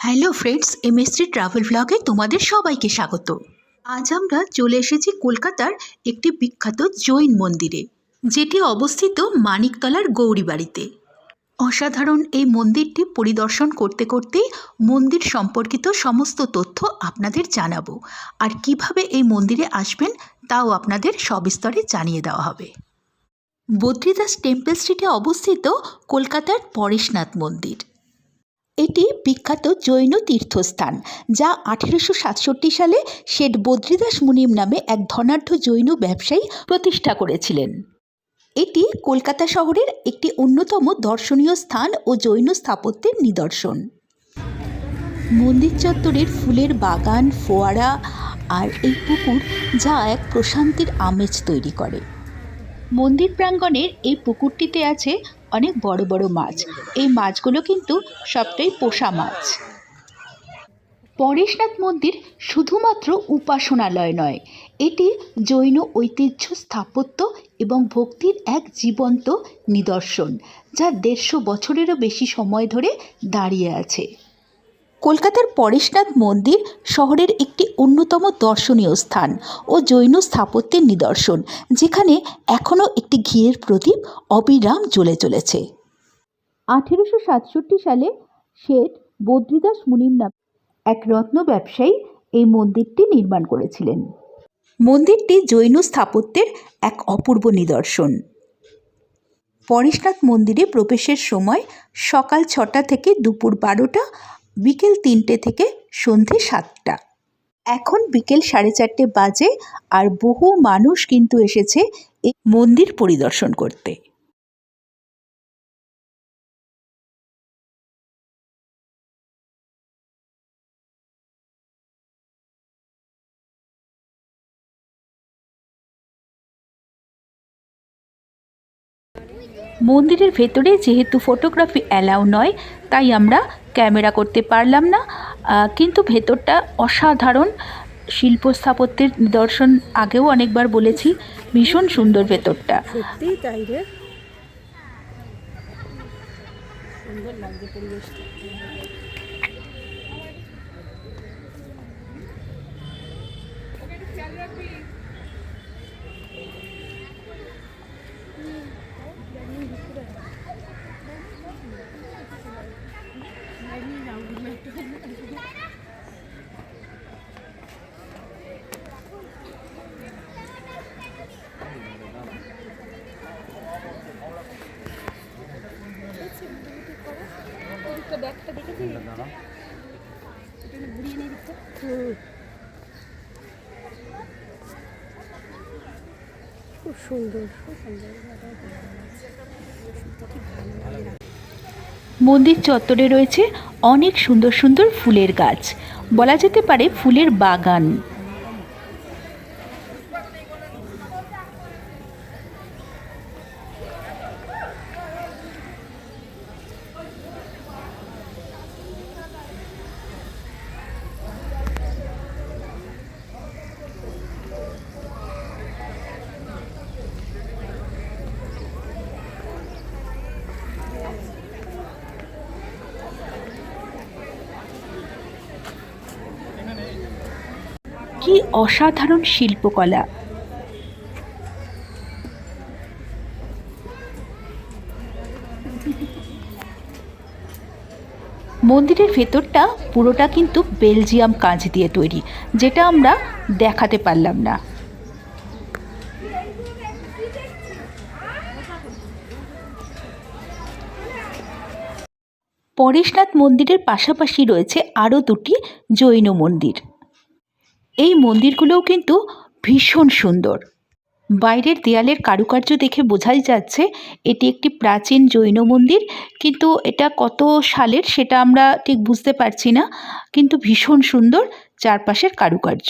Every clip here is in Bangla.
হ্যালো ফ্রেন্ডস এমএসটি ট্রাভেল ব্লগে তোমাদের সবাইকে স্বাগত। আজ আমরা চলে এসেছি কলকাতার একটি বিখ্যাত জৈন মন্দিরে, যেটি অবস্থিত মানিকতলার গৌরীবাড়িতে। অসাধারণ এই মন্দিরটি পরিদর্শন করতে করতেই মন্দির সম্পর্কিত সমস্ত তথ্য আপনাদের জানাব, আর কীভাবে এই মন্দিরে আসবেন তাও আপনাদের সবিস্তরে জানিয়ে দেওয়া হবে। বদ্রীদাস টেম্পল স্ট্রিটে অবস্থিত কলকাতার পরেশনাথ মন্দির। এটি বিখ্যাত জৈন তীর্থস্থান, যা আঠেরোশো সাতষট্টি সালে শেঠ বদ্রীদাস মুনিম নামে এক ধনাঢ্য জৈন ব্যবসায়ী প্রতিষ্ঠা করেছিলেন। এটি কলকাতা শহরের একটি অন্যতম দর্শনীয় স্থান ও জৈন স্থাপত্যের নিদর্শন। মন্দির চত্বরের ফুলের বাগান, ফোয়ারা আর এই পুকুর যা এক প্রশান্তির আমেজ তৈরি করে। মন্দির প্রাঙ্গণের এই পুকুরটিতে আছে অনেক বড় বড় মাছ। এই মাছগুলো কিন্তু সবটাই পোষা মাছ। পরেশনাথ মন্দির শুধুমাত্র উপাসনালয় নয়, এটি জৈন ঐতিহ্য স্থাপত্য এবং ভক্তির এক জীবন্ত নিদর্শন, যা দেড়শো বছরেরও বেশি সময় ধরে দাঁড়িয়ে আছে। কলকাতার পরেশনাথ মন্দির শহরের একটি অন্যতম দর্শনীয় স্থান ও জৈন স্থাপত্যের নিদর্শন যেখানে এখনও একটি ঘিয়ের প্রদীপ অবিরাম জ্বলে চলেছে। আঠেরোশো সাতষট্টি সালে শেঠ বদ্রীদাস মুনিম নাম এক রত্ন ব্যবসায়ী এই মন্দিরটি নির্মাণ করেছিলেন। মন্দিরটি জৈন স্থাপত্যের এক অপূর্ব নিদর্শন। পরেশনাথ মন্দিরে প্রবেশের সময় সকাল ছটা থেকে দুপুর বারোটা বিকেল তিনটে থেকে সন্ধে সাতটা। এখন বিকেল সাড়ে চারটে বাজে আর বহু মানুষ কিন্তু এসেছে এই মন্দির পরিদর্শন করতে। মন্দিরের ভেতরে যেহেতু ফটোগ্রাফি অ্যালাউ নয় তাই আমরা ক্যামেরা করতে পারলাম না। কিন্তু ভেতরটা অসাধারণ। শিল্প স্থাপত্যের নিদর্শন আগেও অনেকবার বলেছি ভীষণ সুন্দর ভেতরটা। তাই রে। সুন্দর লাগছে পরিবেশটা। খুব সুন্দর। খুব সুন্দর মন্দির চত্বরে রয়েছে অনেক সুন্দর সুন্দর ফুলের গাছ। বলা যেতে পারে ফুলের বাগান। কি অসাধারণ শিল্পকলা। মন্দিরের ভেতরটা পুরোটা কিন্তু বেলজিয়াম কাঁচ দিয়ে তৈরি, যেটা আমরা দেখাতে পারলাম না। পরেশনাথ মন্দিরের পাশাপাশি রয়েছে আরও দুটি জৈন মন্দির। এই মন্দিরগুলোও কিন্তু ভীষণ সুন্দর। বাইরের দেয়ালের কারুকার্য দেখে বোঝাই যাচ্ছে, এটি একটি প্রাচীন জৈন মন্দির, কিন্তু এটা কত সালের সেটা আমরা ঠিক বুঝতে পারছি না, কিন্তু ভীষণ সুন্দর চারপাশের কারুকার্য।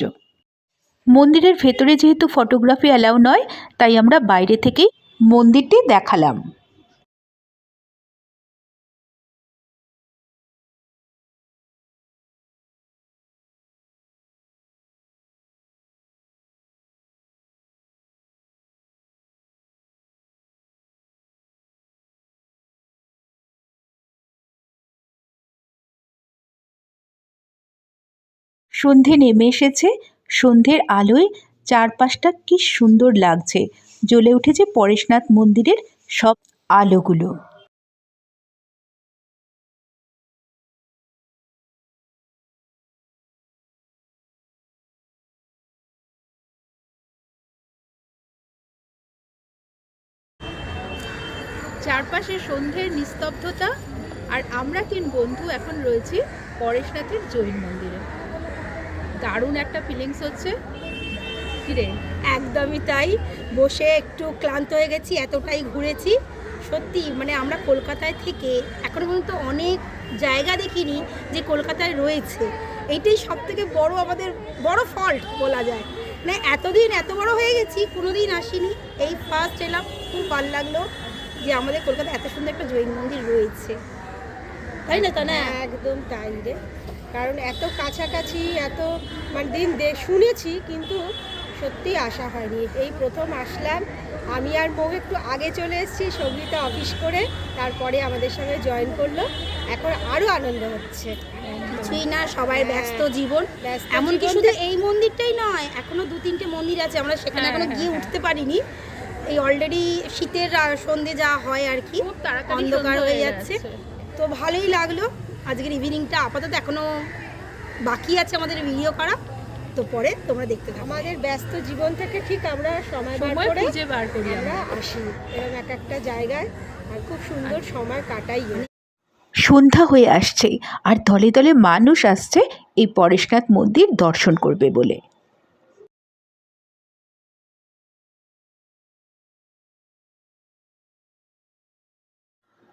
মন্দিরের ভেতরে যেহেতু ফটোগ্রাফি অ্যালাউ নয়, তাই আমরা বাইরে থেকেই মন্দিরটি দেখালাম। সন্ধে নেমে এসেছে। সন্ধ্যের আলোয় চারপাশটা কি সুন্দর লাগছে। জ্বলে উঠেছে পরেশনাথ মন্দিরের সব আলোগুলো। চারপাশে সন্ধ্যের নিস্তব্ধতা। আর আমরা তিন বন্ধু এখন রয়েছি পরেশনাথের জৈন মন্দিরে। দারুণ একটা ফিলিংস হচ্ছে। কিরে? একদমই তাই। বসে একটু ক্লান্ত হয়ে গেছি, এতটাই ঘুরেছি। সত্যি মানে আমরা কলকাতায় থেকে এখনও পর্যন্ত অনেক জায়গা দেখিনি যে কলকাতায় রয়েছে। এইটাই সব থেকে বড় আমাদের, বড় ফল্ট বলা যায়। মানে এতদিন এত বড় হয়ে গেছি কোনো দিন আসিনি। এই ফার্স্ট এলাম, খুব ভালো লাগল যে আমাদের কলকাতায় এত সুন্দর একটা জৈন মন্দির রয়েছে। তাই না তা না একদম তাই রে। কারণ এত কাছাকাছি এত মানে দিন দে শুনেছি কিন্তু সত্যি আসা হয়নি। এই প্রথম আসলাম। আমি আর বউ একটু আগে চলে এসেছি সঙ্গীতা অফিস করে তারপরে আমাদের সঙ্গে জয়েন করল। এখন আরও আনন্দ হচ্ছে। কিছুই না সবাই ব্যস্ত জীবন। ব্যস্ত এমনকি শুধু এই মন্দিরটাই নয় এখনও দু তিনটে মন্দির আছে আমরা সেখানে হ্যাঁ, এখনও হ্যাঁ, গিয়ে হ্যাঁ। উঠতে পারিনি। এই অলরেডি শীতের সন্ধে যা হয় আর কি অন্ধকার হয়ে যাচ্ছে। তো ভালোই লাগল। আজকের ইভিনিংটা আপাতত এখনও বাকি আছে আমাদের ভিডিও করা। তো পরে তোমরা দেখতে থাকো। আমাদের ব্যস্ত জীবন থেকে ঠিক আমরা সময় বার করে খুঁজে বার করি আমরা। আমরা আসি এরকম এক একটা জায়গায় আর খুব সুন্দর সময় কাটাই সন্ধ্যা হয়ে আসছে আর দলে দলে মানুষ আসছে এই পরেশনাথ মন্দির দর্শন করবে বলে।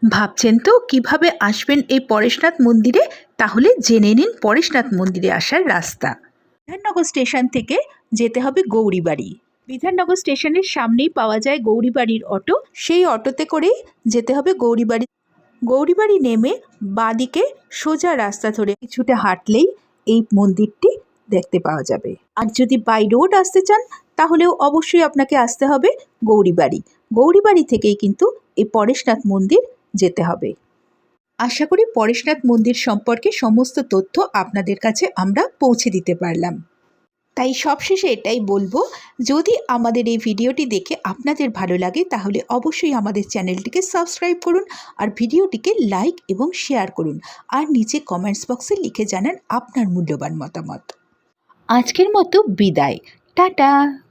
ভাবছেন তো কীভাবে আসবেন এই পরেশনাথ মন্দিরে? তাহলে জেনে নিন পরেশনাথ মন্দিরে আসার রাস্তা। বিধাননগর স্টেশন থেকে যেতে হবে গৌরীবাড়ি। বিধাননগর স্টেশনের সামনেই পাওয়া যায় গৌরীবাড়ির অটো। সেই অটোতে করেই যেতে হবে গৌরীবাড়ি। গৌরীবাড়ি নেমে বাঁদিকে সোজা রাস্তা ধরে কিছুটা হাঁটলেই এই মন্দিরটি দেখতে পাওয়া যাবে। আর যদি বাই রোড আসতে চান, তাহলেও অবশ্যই আপনাকে আসতে হবে গৌরীবাড়ি। গৌরীবাড়ি থেকেই কিন্তু এই পরেশনাথ মন্দির যেতে হবে। আশা করি পরেশনাথ মন্দির সম্পর্কে সমস্ত তথ্য আপনাদের কাছে আমরা পৌঁছে দিতে পারলাম। তাই সবশেষে এটাই বলব, যদি আমাদের এই ভিডিওটি দেখে আপনাদের ভালো লাগে, তাহলে অবশ্যই আমাদের চ্যানেলটিকে সাবস্ক্রাইব করুন আর ভিডিওটিকে লাইক এবং শেয়ার করুন আর নিচে কমেন্টস বক্সে লিখে জানান আপনার মূল্যবান মতামত। আজকের মতো বিদায়। টাটা!